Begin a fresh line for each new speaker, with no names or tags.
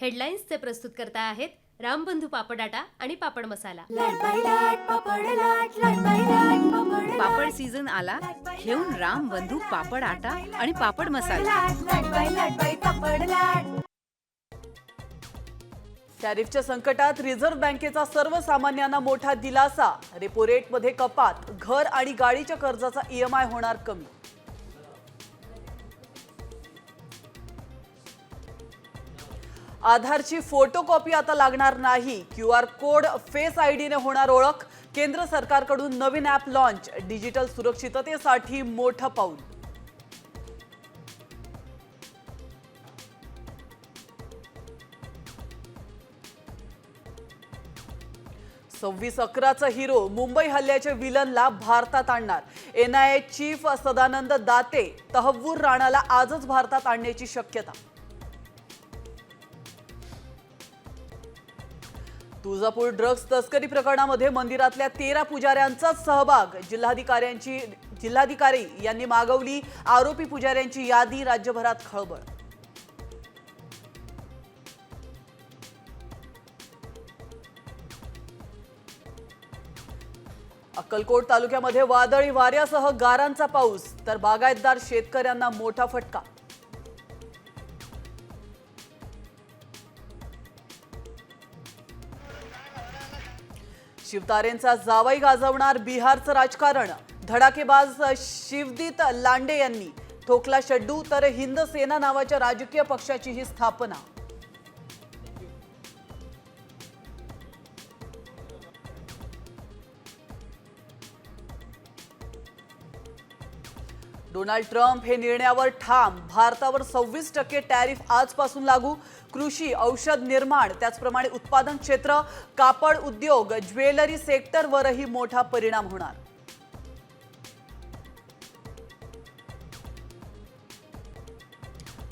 हेडलाईन्सचे प्रस्तुत करता आहेत रामबंधू पापडाटा आणि पापड मसाला.
पापड सीझन आला घेऊन राम बंधू पापड आटा आणि पापड मसाला
टॅरिफच्या संकटात रिझर्व्ह बँकेचा सर्वसामान्यांना मोठा दिलासा. रेपो रेटमध्ये कपात घर आणि गाडीच्या कर्जाचा ईएमआय होणार कमी. आधारची फोटोकॉपी आता लागणार नाही. क्यू आर कोड फेस आयडीने होणार ओळख. केंद्र सरकारकडून नवीन ॲप लॉन्च डिजिटल सुरक्षिततेसाठी मोठं पाऊल. सव्वीस अकराचा हिरो मुंबई हल्ल्याच्या विलनला भारतात आणणार. एनआयए चीफ सदानंद दाते तहव्वूर राणाला आजच भारतात आणण्याची शक्यता. तुळजापूर ड्रग्ज तस्करी प्रकरणामध्ये मंदिरातल्या तेरा पुजाऱ्यांचाच सहभाग. जिल्हाधिकाऱ्यांची जिल्हाधिकारी यांनी मागवली. आरोपी पुजाऱ्यांची यादी राज्यभरात खळबळ. अक्कलकोट तालुक्यामध्ये वादळी वाऱ्यासह गारांचा पाऊस तर बागायतदार शेतकऱ्यांना मोठा फटका. शिवतारेंचा जावाई गाजवणार बिहारचं राजकारण. धडाकेबाज शिवदीत लांडे यांनी ठोकला शड्डू तर हिंद सेना नावाच्या राजकीय पक्षाची ही स्थापना. डोनाल्ड ट्रम्प हे निर्णयावर ठाम भारतावर सव्वीस टक्के टॅरिफ आजपासून लागू. कृषी औषध निर्माण त्याचप्रमाणे उत्पादन क्षेत्र कापड उद्योग ज्वेलरी सेक्टरवरही मोठा परिणाम होणार.